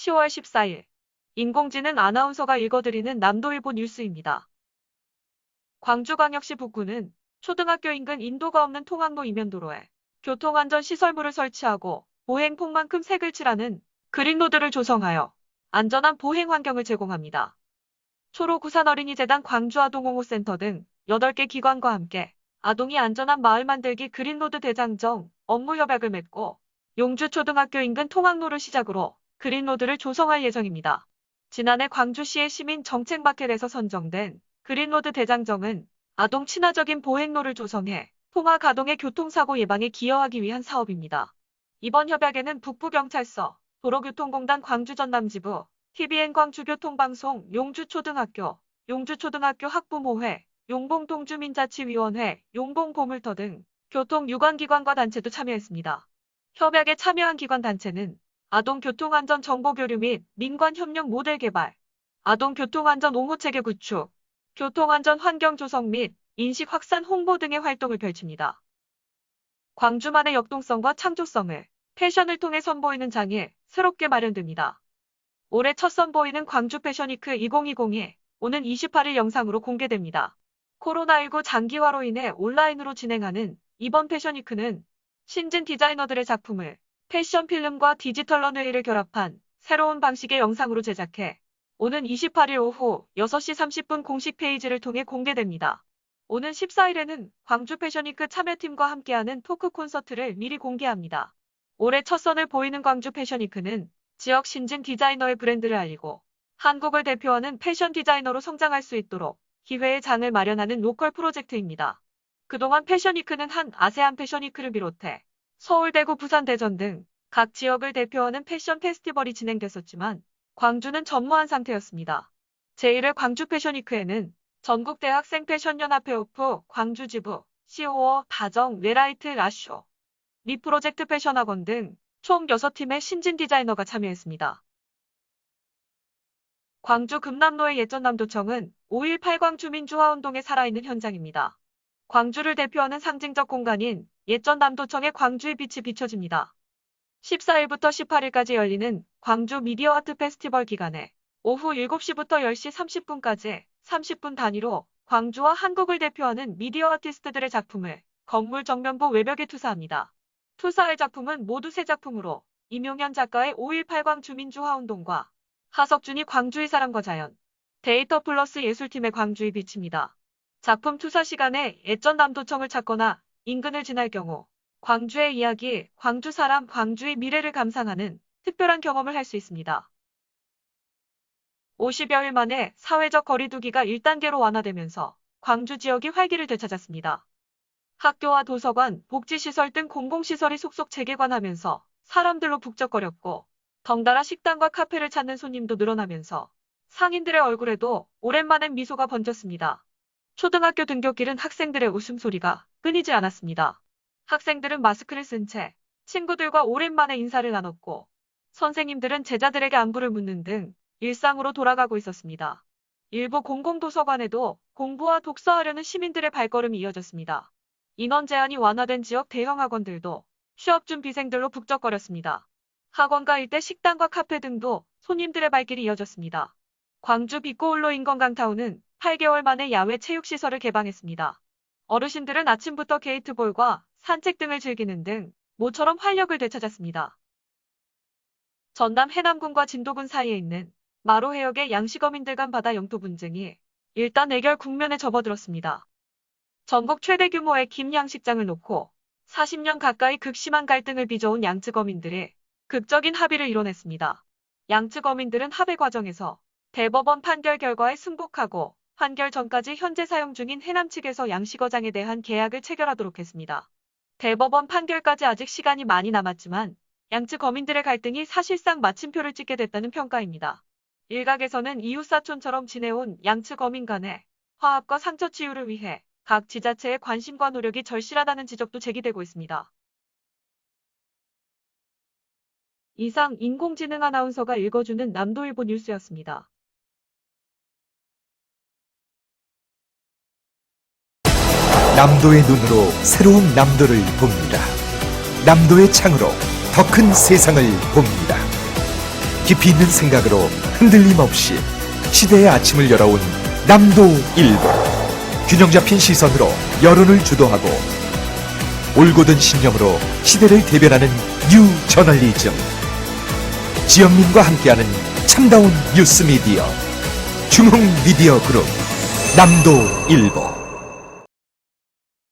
10월 14일 인공지능 아나운서가 읽어드리는 남도일보 뉴스입니다. 광주광역시 북구는 초등학교 인근 인도가 없는 통학로 이면도로에 교통안전시설물을 설치하고 보행폭만큼 색을 칠하는 그린로드를 조성하여 안전한 보행 환경을 제공합니다. 초로 구산 어린이재단 광주아동홍호센터 등 8개 기관과 함께 아동이 안전한 마을 만들기 그린로드 대장정 업무 협약을 맺고 용주초등학교 인근 통학로를 시작으로 그린로드를 조성할 예정입니다. 지난해 광주시의 시민 정책 마켓에서 선정된 그린로드 대장정은 아동 친화적인 보행로를 조성해 통학 아동의 교통사고 예방에 기여하기 위한 사업입니다. 이번 협약에는 북부경찰서, 도로교통공단 광주전남지부, TVN 광주교통방송, 용주초등학교, 용주초등학교 학부모회, 용봉동주민자치위원회, 용봉보물터 등 교통 유관기관과 단체도 참여했습니다. 협약에 참여한 기관 단체는 아동교통안전 정보교류 및 민관협력 모델 개발, 아동교통안전 옹호체계 구축, 교통안전 환경 조성 및 인식 확산 홍보 등의 활동을 펼칩니다. 광주만의 역동성과 창조성을 패션을 통해 선보이는 장이 새롭게 마련됩니다. 올해 첫 선보이는 광주 패션위크 2020이 오는 28일 영상으로 공개됩니다. 코로나19 장기화로 인해 온라인으로 진행하는 이번 패션위크는 신진 디자이너들의 작품을 패션 필름과 디지털 런웨이를 결합한 새로운 방식의 영상으로 제작해 오는 28일 오후 6시 30분 공식 페이지를 통해 공개됩니다. 오는 14일에는 광주 패션위크 참여팀과 함께하는 토크 콘서트를 미리 공개합니다. 올해 첫 선을 보이는 광주 패션위크는 지역 신진 디자이너의 브랜드를 알리고 한국을 대표하는 패션 디자이너로 성장할 수 있도록 기회의 장을 마련하는 로컬 프로젝트입니다. 그동안 패션위크는 한 아세안 패션위크를 비롯해 서울, 대구, 부산, 대전 등 각 지역을 대표하는 패션 페스티벌이 진행됐었지만 광주는 전무한 상태였습니다. 제1회 광주 패션위크에는 전국 대학생 패션연합회 오프 광주지부, 시오어, 다정, 웨라이트, 라쇼, 리프로젝트 패션학원 등 총 6팀의 신진 디자이너가 참여했습니다. 광주 금남로의 예전 남도청은 5.18 광주민주화운동에 살아있는 현장입니다. 광주를 대표하는 상징적 공간인 예전 남도청의 광주의 빛이 비춰집니다. 14일부터 18일까지 열리는 광주 미디어 아트 페스티벌 기간에 오후 7시부터 10시 30분까지 30분 단위로 광주와 한국을 대표하는 미디어 아티스트들의 작품을 건물 정면부 외벽에 투사합니다. 투사할 작품은 모두 세 작품으로 임용현 작가의 5.18 광 주민주화운동과 하석준이 광주의 사람과 자연, 데이터 플러스 예술팀의 광주의 빛입니다. 작품 투사 시간에 예전 남도청을 찾거나 인근을 지날 경우 광주의 이야기, 광주 사람, 광주의 미래를 감상하는 특별한 경험을 할 수 있습니다. 50여일 만에 사회적 거리두기가 1단계로 완화되면서 광주 지역이 활기를 되찾았습니다. 학교와 도서관, 복지시설 등 공공시설이 속속 재개관하면서 사람들로 북적거렸고 덩달아 식당과 카페를 찾는 손님도 늘어나면서 상인들의 얼굴에도 오랜만에 미소가 번졌습니다. 초등학교 등교길은 학생들의 웃음소리가 끊이지 않았습니다. 학생들은 마스크를 쓴 채 친구들과 오랜만에 인사를 나눴고 선생님들은 제자들에게 안부를 묻는 등 일상으로 돌아가고 있었습니다. 일부 공공도서관에도 공부와 독서하려는 시민들의 발걸음이 이어졌습니다. 인원 제한이 완화된 지역 대형 학원들도 취업 준비생들로 북적거렸습니다. 학원가 일대 식당과 카페 등도 손님들의 발길이 이어졌습니다. 광주 빛고울로 인건강타운은 8개월 만에 야외 체육시설을 개방했습니다. 어르신들은 아침부터 게이트볼과 산책 등을 즐기는 등 모처럼 활력을 되찾았습니다. 전남 해남군과 진도군 사이에 있는 마로 해역의 양식어민들 간 바다 영토 분쟁이 일단 해결 국면에 접어들었습니다. 전국 최대 규모의 김양식장을 놓고 40년 가까이 극심한 갈등을 빚어온 양측 어민들이 극적인 합의를 이뤄냈습니다. 양측 어민들은 합의 과정에서 대법원 판결 결과에 승복하고 판결 전까지 현재 사용 중인 해남 측에서 양식어장에 대한 계약을 체결하도록 했습니다. 대법원 판결까지 아직 시간이 많이 남았지만 양측 어민들의 갈등이 사실상 마침표를 찍게 됐다는 평가입니다. 일각에서는 이웃사촌처럼 지내온 양측 어민 간의 화합과 상처 치유를 위해 각 지자체의 관심과 노력이 절실하다는 지적도 제기되고 있습니다. 이상 인공지능 아나운서가 읽어주는 남도일보 뉴스였습니다. 남도의 눈으로 새로운 남도를 봅니다. 남도의 창으로 더 큰 세상을 봅니다. 깊이 있는 생각으로 흔들림 없이 시대의 아침을 열어온 남도 일보 균형 잡힌 시선으로 여론을 주도하고 올곧은 신념으로 시대를 대변하는 뉴 저널리즘 지영민과 함께하는 참다운 뉴스 미디어 중흥 미디어 그룹 남도 일보